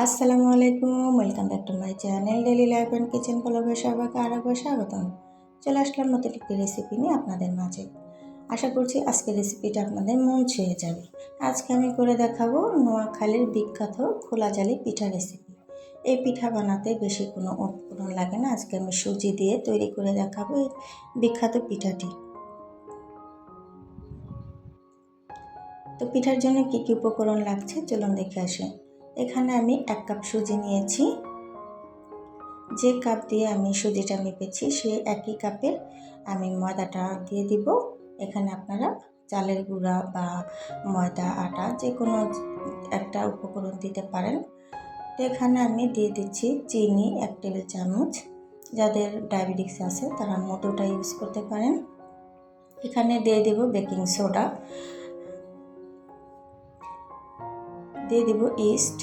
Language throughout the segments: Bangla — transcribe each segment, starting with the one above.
আসসালামু আলাইকুম, welcome back to my channel daily life and kitchen ব্লগে সবাইকে আরেকবার স্বাগতম। চলে আসলাম নতুন একটি রেসিপি নিয়ে আপনাদের মাঝে। আশা করছি আজকের রেসিপিটা আপনাদের মন ছুঁয়ে যাবে। আজকে আমি করে দেখাবো নোয়াখালীর বিখ্যাত খোলা জালি পিঠা রেসিপি এই পিঠা বানাতে বেশি কোনো উপকরণ লাগে না। আজকে আমি সুজি দিয়ে তৈরি করে দেখাবো এই বিখ্যাত পিঠাটি। তো পিঠার জন্য কী কী উপকরণ লাগছে? চলুন দেখে আসে। এখানে আমি এক কাপ সুজি নিয়েছি। যে কাপ দিয়ে আমি সুজিটা মেপেছি, সেই একই কাপে আমি ময়দাটা দিয়ে দিব। এখানে আপনারা চালের গুঁড়া বা ময়দা, আটা যে কোনো একটা উপকরণ দিতে পারেন। তো এখানে আমি দিয়ে দিচ্ছি চিনি এক টেবিল চামচ। যাদের ডায়াবেটিক্স আছে তারা মধুটা ইউজ করতে পারেন। এখানে দিয়ে দেব বেকিং সোডা। দিয়ে দিব ইস্ট।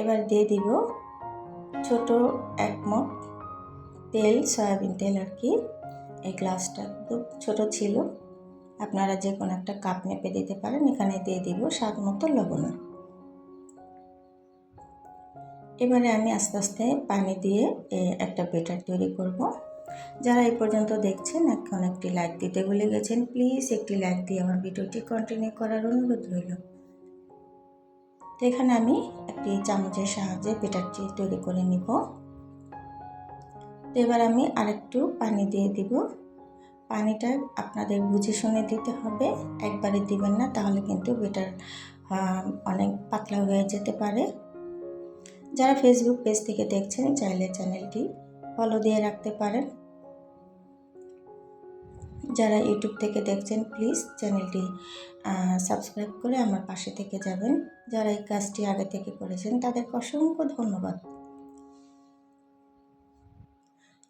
এবার দিয়ে দিব ছোট এক মগ তেল, সয়াবিন তেল আর কি। এই গ্লাসটা খুব ছোট ছিল। আপনারা যে কোনো একটা কাপ মেপে দিতে পারেন। এখানে দিয়ে দিব স্বাদ মতো লবণ। এবারে আমি আস্তে আস্তে পানি দিয়ে একটা বেটার তৈরি করব। যারা এই পর্যন্ত দেখছেন, এখন একটি লাইক দিতে ভুলে গেছেন প্লিজ একটি লাইক দিয়ে আমার ভিডিওটি কন্টিনিউ করার অনুরোধ রইল। তো এখানে আমি একটি চামচের সাহায্যে পেটারটি তৈরি করে নিব। তো এবার আমি আরেকটু পানি দিয়ে দিব। পানিটা আপনাদের বুঝে শুনে দিতে হবে। একবারে দিবেন না, তাহলে কিন্তু বেটার অনেক পাতলা হয়ে যেতে পারে। যারা ফেসবুক পেজ থেকে দেখছেন, চাইলে চ্যানেলটি ফলো দিয়ে রাখতে পারেন। যারা ইউটিউব থেকে দেখছেন প্লিজ চ্যানেলটি সাবস্ক্রাইব করে আমার পাশে থেকে যাবেন। যারা এই কাজটি আগে থেকে করেছেন, তাদেরকে অসংখ্য ধন্যবাদ।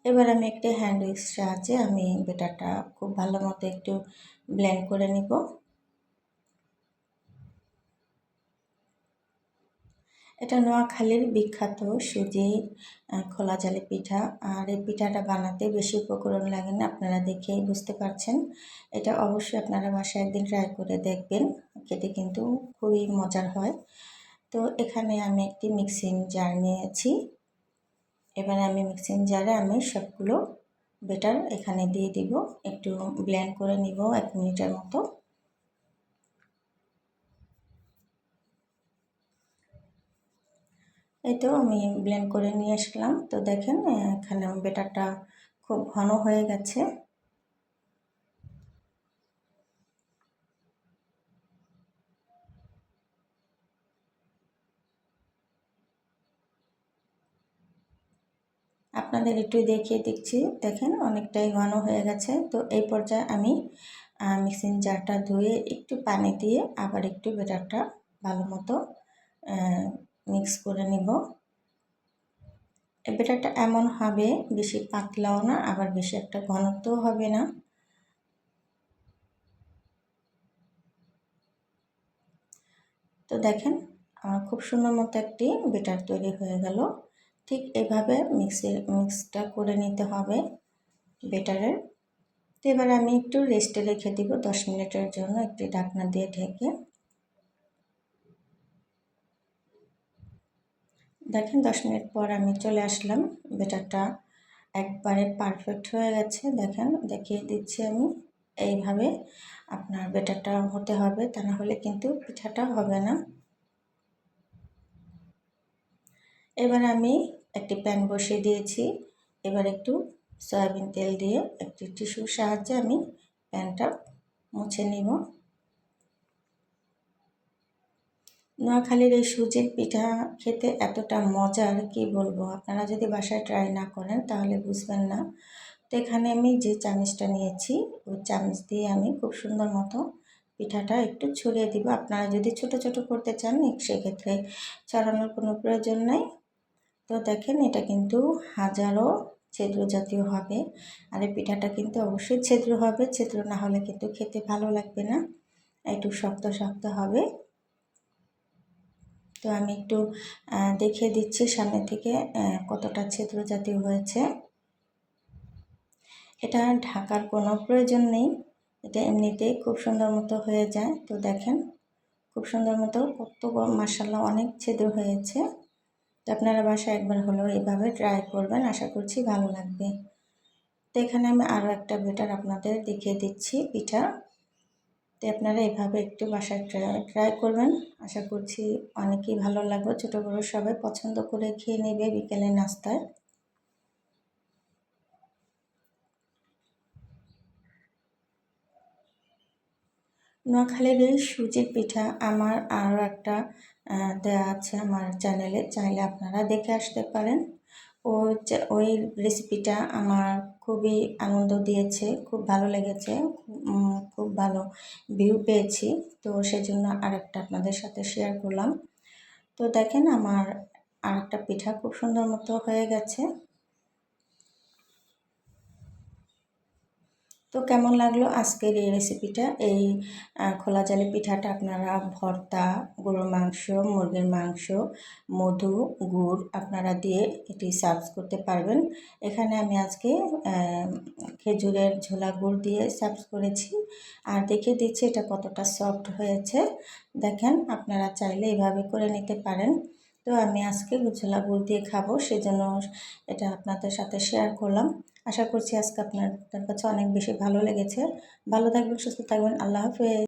এবার আমি একটি হ্যান্ড উইক্স সাহায্যে আমি বেটারটা খুব ভালো মতো একটু ব্লেন্ড করে নিব। এটা নোয়াখালীর বিখ্যাত সুজি খোলা জালি পিঠা। আর এই পিঠাটা বানাতে বেশি উপকরণ লাগে না আপনারা দেখেই বুঝতে পারছেন। এটা অবশ্যই আপনারা বাসায় একদিন ট্রাই করে দেখবেন, খেতে কিন্তু খুবই মজার হয়। তো এখানে আমি একটি মিক্সিং জার নিয়েছি। এবারে আমি মিক্সিং জারে আমি সবগুলো বেটার এখানে দিয়ে দিব। একটু ব্লেন্ড করে নিব এক মিনিটের মতো। এই তো আমি ব্লেন্ড করে নিয়ে আসলাম। তো দেখেন, এখানে বেটারটা খুব ঘন হয়ে গেছে। আপনাদের একটু দেখিয়ে দিচ্ছি। দেখেন, অনেকটাই ঘন হয়ে গেছে। তো এই পর্যায়ে আমি মিক্সিং জারটা ধুয়ে একটু পানি দিয়ে আবার একটু বেটারটা ভালো মতো মিক্স করে নিব। ব্যাটারটা এমন হবে, বেশি পাতলাও না, আবার বেশি একটা ঘনত্বও হবে না। তো দেখেন, আমার খুব সুন্দর মতো একটি বেটার তৈরি হয়ে গেল। ঠিক এভাবে মিক্সি, মিক্সটা করে নিতে হবে বেটারের তো এবার আমি একটু রেস্টে রেখে দিব, দশ মিনিটের জন্য একটি ঢাকনা দিয়ে ঢেকে। দেখেন দশ মিনিট পর আমি চলে আসলাম। বেটারটা একবারে পারফেক্ট হয়ে গেছে। দেখেন, দেখিয়ে দিচ্ছি আমি। এইভাবে আপনার বেটারটা হতে হবে, তা না হলে কিন্তু পিঠাটা হবে না। এবার আমি একটি প্যান বসিয়ে দিয়েছি। এবার একটু সয়াবিন তেল দিয়ে একটি টিস্যুর সাহায্যে আমি প্যানটা মুছে নিব। নোয়াখালীর এই সুজির পিঠা খেতে এতটা মজার কি বলব? আপনারা যদি বাসায় ট্রাই না করেন তাহলে বুঝবেন না। তো এখানে আমি যে চামচটা নিয়েছি, ওই চামচ দিয়ে আমি খুব সুন্দর মতো পিঠাটা একটু ছড়িয়ে দিব। আপনারা যদি ছোট ছোট করতে চান সেক্ষেত্রে ছড়ানোর কোনো প্রয়োজন নাই। তো দেখেন এটা কিন্তু হাজারো ছেদ্র জাতীয় হবে। আর এই পিঠাটা কিন্তু অবশ্যই ছেদ্র হবে। ছেদ্র না হলে কিন্তু খেতে ভালো লাগবে না। একটু শক্ত শক্ত হবে। তো আমি একটু দেখিয়ে দিচ্ছি সামনে থেকে কতটা ছিদ্র জাতীয় হয়েছে। এটা ঢাকার কোনো প্রয়োজন নেই। এটা এমনিতেই খুব সুন্দর মতো হয়ে যায়। তো দেখেন, খুব সুন্দর মতো কত মাসাল্লাহ অনেক ছিদ্র হয়েছে। তো আপনারা বাসায় একবার হলেও এভাবে ট্রাই করবেন, আশা করছি ভালো লাগবে। তো এখানে আমি আরও একটা বেটার আপনাদের দেখিয়ে দিচ্ছি পিঠা। তো আপনারা এভাবে একটু বাসায় ট্রাই ট্রাই করবেন। আশা করছি অনেকেই ভালো লাগবে। ছোটো বড়ো সবাই পছন্দ করে খেয়ে নেবে বিকেলের নাস্তায়। নোয়াখালীর এই সুজির পিঠা আমার আরও একটা দেওয়া আছে আমার চ্যানেলে চাইলে আপনারা দেখে আসতে পারেন। ও ওই রেসিপিটা আমার খুবই আনন্দ দিয়েছে, খুব ভালো লেগেছে খুব ভালো ভিউ পেয়েছি। তো সেজন্য আরেকটা আপনাদের সাথে শেয়ার করলাম। তো দেখেন আমার আরেকটা পিঠা খুব সুন্দর মতো হয়ে গেছে। তো কেমন লাগল আজকের এই রেসিপিটা এই খোলা জালি পিঠাটা আপনারা ভর্তা, গরুর মাংস, মুরগির মাংস, মধু, গুড় আপনারা দিয়ে এটি সার্ভ করতে পারবেন। এখানে আমি আজকে খেজুরের ঝোলা গুড় দিয়ে সার্ভ করেছি। আর দেখে দিচ্ছি এটা কতটা সফট হয়েছে। দেখেন, আপনারা চাইলে এভাবে করে নিতে পারেন। তো আমি আজকে ঝোলা গুড় দিয়ে খাব, সেজন্য এটা আপনাদের সাথে শেয়ার করলাম। আশা করছি আজকে আপনার কাছে অনেক বেশি ভালো লেগেছে। ভালো থাকবেন, সুস্থ থাকবেন। আল্লাহ হাফেজ।